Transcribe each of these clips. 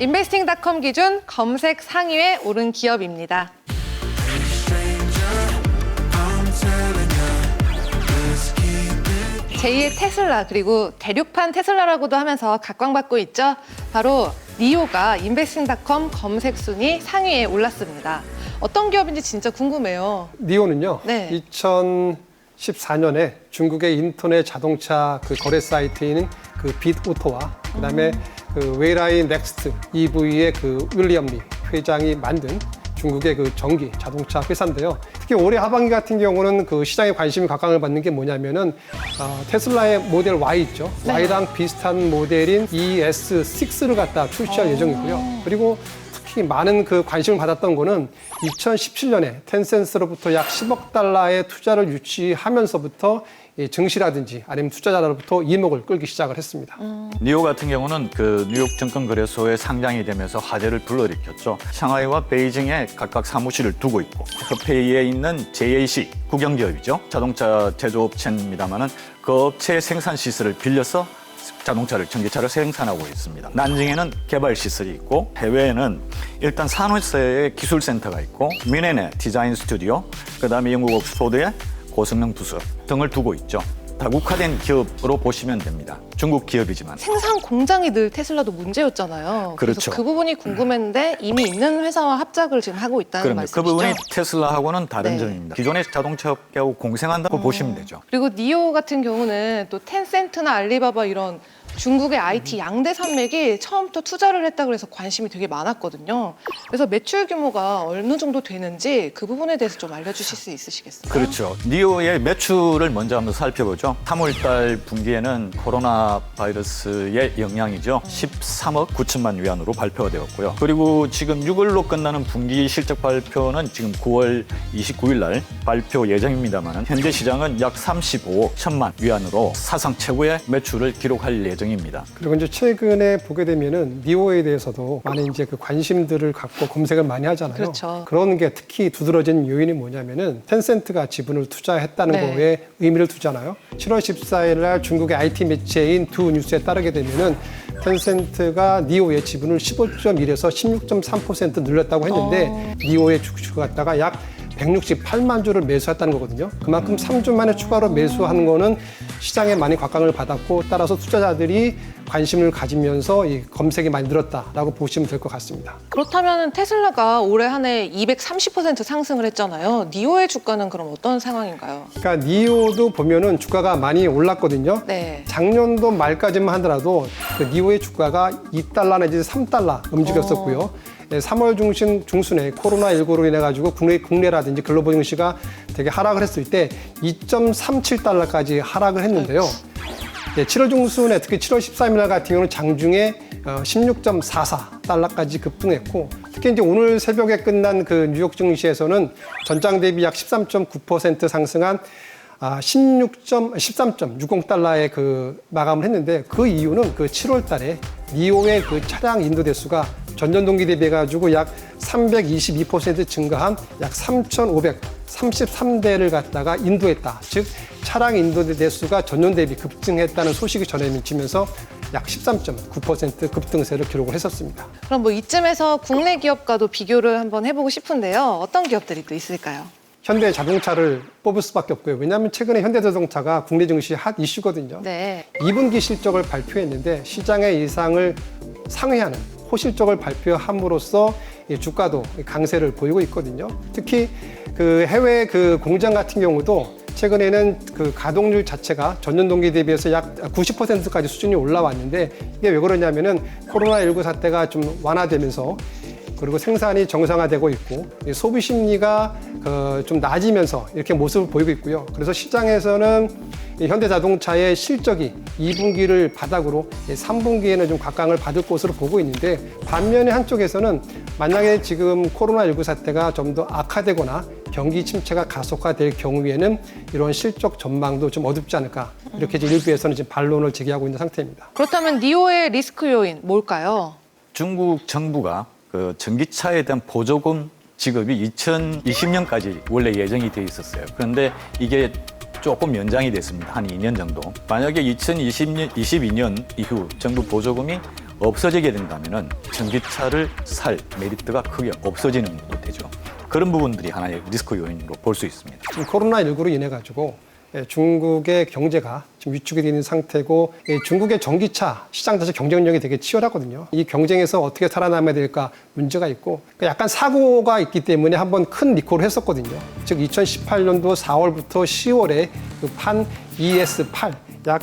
인베스팅닷컴 기준 검색 상위에 오른 기업입니다. 제2의 테슬라 그리고 대륙판 테슬라라고도 하면서 각광받고 있죠. 바로 니오가 인베스팅닷컴 검색 순위 상위에 올랐습니다. 어떤 기업인지 진짜 궁금해요. 니오는요. 네. 2014년에 중국의 인터넷 자동차 그 거래 사이트인 그 빗오토와 그다음에 그 웨이라이 넥스트 EV의 그 윌리엄 리 회장이 만든 중국의 그 전기 자동차 회사인데요. 특히 올해 하반기 같은 경우는 그 시장의 관심이 각광을 받는 게 뭐냐면은 어, 테슬라의 모델 Y 있죠. 네. Y랑 비슷한 모델인 ES6를 갖다 출시할 예정이고요. 그리고 특히 많은 그 관심을 받았던 거는 2017년에 텐센스로부터 약 10억 달러의 투자를 유치하면서부터 이 증시라든지 아니면 투자자로부터 이목을 끌기 시작을 했습니다. 니오 같은 경우는 그 뉴욕 증권거래소에 상장이 되면서 화제를 불러일으켰죠. 상하이와 베이징에 각각 사무실을 두고 있고 협회에 있는 JAC 국영기업이죠. 자동차 제조업체입니다만은 그 업체의 생산 시설을 빌려서 자동차를 전기차를 생산하고 있습니다. 난징에는 개발 시설이 있고 해외에는 일단 산호세의 기술센터가 있고 미네네 디자인 스튜디오, 그다음에 영국 옥스포드의 고성능 부서 등을 두고 있죠. 다국화된 기업으로 보시면 됩니다. 중국 기업이지만 생산 공장이 늘 테슬라도 문제였잖아요. 그래서 그렇죠. 그 부분이 궁금했는데 이미 있는 회사와 합작을 지금 하고 있다는 그런데 말씀이시죠? 그 부분이 테슬라하고는 다른 네. 점입니다. 기존의 자동차 업계하고 공생한다고 보시면 되죠. 그리고 니오 같은 경우는 또 텐센트나 알리바바 이런 중국의 IT 양대 산맥이 처음부터 투자를 했다 그래서 관심이 되게 많았거든요. 그래서 매출 규모가 어느 정도 되는지 그 부분에 대해서 좀 알려주실 수 있으시겠어요? 그렇죠. 니오의 매출을 먼저 한번 살펴보죠. 3월달 분기에는 코로나 바이러스의 영향이죠. 13억 9천만 위안으로 발표가 되었고요. 그리고 지금 6월로 끝나는 분기 실적 발표는 지금 9월 29일 날 발표 예정입니다만 현재 시장은 약 35억 천만 위안으로 사상 최고의 매출을 기록할 예정 입니다. 그리고 이제 최근에 보게 되면은 니오에 대해서도 많은 이제 그 관심들을 갖고 검색을 많이 하잖아요. 그렇죠. 런게 특히 두드러진 요인이 뭐냐면은 텐센트가 지분을 투자했다는 네. 거에 의미를 두잖아요. 7월 14일 날 중국의 IT 매체인 두 뉴스에 따르게 되면은 텐센트가 니오의 지분을 15.1에서 16.3% 늘렸다고 했는데 어. 니오의 주주가 갖다가 약 168만 주를 매수했다는 거거든요. 그만큼 3주 만에 추가로 매수하는 거는 시장에 많이 각광을 받았고 따라서 투자자들이 관심을 가지면서 이 검색이 많이 늘었다라고 보시면 될 것 같습니다. 그렇다면 테슬라가 올해 한 해 230% 상승을 했잖아요. 니오의 주가는 그럼 어떤 상황인가요? 그러니까 니오도 보면은 주가가 많이 올랐거든요. 네. 작년도 말까지만 하더라도 그 니오의 주가가 2달러 내지 3달러 움직였었고요. 예, 3월 중순, 중순에 코로나 19로 인해 가지고 국내, 국내라든지 글로벌 증시가 되게 하락을 했을 때 2.37달러까지 하락을 했는데요. 예, 7월 중순에 특히 7월 13일 날 같은 경우는 장중에 어, 16.44달러까지 급등했고 특히 이제 오늘 새벽에 끝난 그 뉴욕 증시에서는 전장 대비 약 13.9% 상승한 아, 16. 13.60달러에 그 마감을 했는데 그 이유는 그 7월 달에 니오의 그 차량 인도 대수가 전년 동기 대비해 가지고 약 322% 증가한 약 3,533대를 갖다가 인도했다. 즉 차량 인도 대수가 전년 대비 급증했다는 소식이 전해지면서 약 13.9% 급등세를 기록을 했었습니다. 그럼 뭐 이쯤에서 국내 기업과도 비교를 한번 해보고 싶은데요. 어떤 기업들이 또 있을까요? 현대 자동차를 뽑을 수밖에 없고요. 왜냐하면 최근에 현대 자동차가 국내 증시 핫 이슈거든요. 네. 2분기 실적을 발표했는데 시장의 예상을 상회하는 호실적을 발표함으로써 이 주가도 강세를 보이고 있거든요. 특히 그 해외 그 공장 같은 경우도 최근에는 그 가동률 자체가 전년 동기 대비해서 약 90%까지 수준이 올라왔는데 이게 왜 그러냐면은 코로나19 사태가 좀 완화되면서 그리고 생산이 정상화되고 있고 이 소비 심리가 그좀 나아지면서 이렇게 모습을 보이고 있고요. 그래서 시장에서는 이 현대자동차의 실적이 2분기를 바닥으로 3분기에는 좀 각광을 받을 것으로 보고 있는데 반면에 한쪽에서는 만약에 지금 코로나19 사태가 좀 더 악화되거나 경기 침체가 가속화될 경우에는 이런 실적 전망도 좀 어둡지 않을까 이렇게 이제 일부에서는 지금 반론을 제기하고 있는 상태입니다. 그렇다면 니오의 리스크 요인 뭘까요? 중국 정부가 그 전기차에 대한 보조금 지급이 2020년까지 원래 예정이 돼 있었어요. 그런데 이게 조금 연장이 됐습니다. 한 2년 정도. 만약에 2020년, 22년 이후 정부 보조금이 없어지게 된다면은 전기차를 살 메리트가 크게 없어지는 것도 되죠. 그런 부분들이 하나의 리스크 요인으로 볼 수 있습니다. 지금 코로나19로 인해 가지고 예, 중국의 경제가 지금 위축이 되는 상태고 예, 중국의 전기차 시장 자체 경쟁력이 되게 치열하거든요. 이 경쟁에서 어떻게 살아남아야 될까 문제가 있고 그러니까 약간 사고가 있기 때문에 한번 큰 리콜을 했었거든요. 즉 2018년도 4월부터 10월에 그판 ES8 약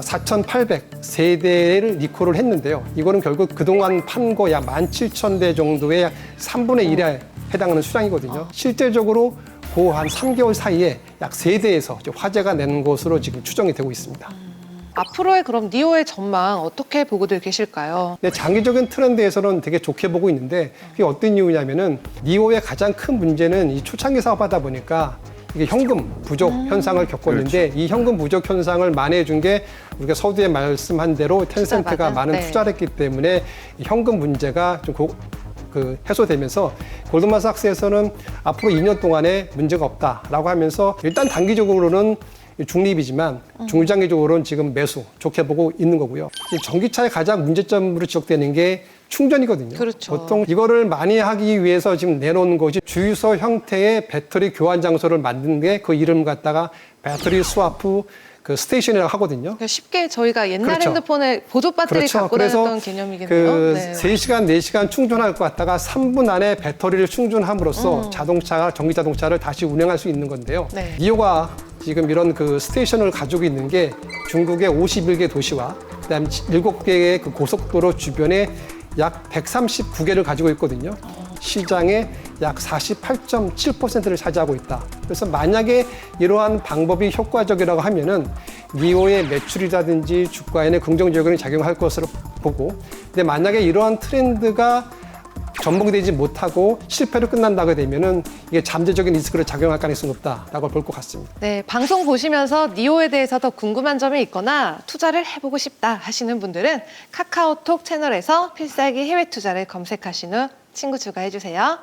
4,800 세대를 리콜을 했는데요. 이거는 결국 그동안 판 거 약 17,000대 정도의 약 3분의 1에 해당하는 수량이거든요. 실제적으로 그한 3개월 사이에 약 세대에서 화재가 낸 것으로 지금 추정이 되고 있습니다. 앞으로의 그럼 니오의 전망 어떻게 보고들 계실까요? 근데 장기적인 트렌드에서는 되게 좋게 보고 있는데 그게 어떤 이유냐면은 니오의 가장 큰 문제는 이 초창기 사업하다 보니까 이게 현금 부족 현상을 겪었는데 이 현금 부족 현상을 만회해 준 게 우리가 서두에 말씀한 대로 텐센트가? 많은 네. 투자를 했기 때문에 이 현금 문제가 좀 고- 그 해소되면서 골드만삭스에서는 앞으로 2년 동안에 문제가 없다라고 하면서 일단 단기적으로는 중립이지만 중장기적으로는 지금 매수 좋게 보고 있는 거고요. 이 전기차의 가장 문제점으로 지적되는 게 충전이거든요. 그렇죠. 보통 이거를 많이 하기 위해서 지금 내놓은 것이 주유소 형태의 배터리 교환 장소를 만든 게 그 이름 갖다가 배터리 스와프 그 스테이션이라고 하거든요. 그러니까 쉽게 저희가 옛날 그렇죠. 핸드폰에 보조 배터리 갖고 다녔던 개념이겠네요. 그 네. 3시간, 4시간 충전할 것 같다가 3분 안에 배터리를 충전함으로써 음. 자동차, 전기 자동차를 다시 운행할 수 있는 건데요. 네. 니오가 지금 이런 그 스테이션을 가지고 있는 게 중국의 51개 도시와 그다음 7개의 그 고속도로 주변에 약 139개를 가지고 있거든요. 시장의 약 48.7%를 차지하고 있다. 그래서 만약에 이러한 방법이 효과적이라고 하면은 니오의 매출이라든지 주가에는 긍정적인 작용할 것으로 보고, 근데 만약에 이러한 트렌드가 전복되지 못하고 실패로 끝난다고 되면은 이게 잠재적인 리스크를 작용할 가능성이 높다라고 볼 것 같습니다. 네, 방송 보시면서 니오에 대해서 더 궁금한 점이 있거나 투자를 해보고 싶다 하시는 분들은 카카오톡 채널에서 필살기 해외 투자를 검색하신 후 친구 추가해 주세요.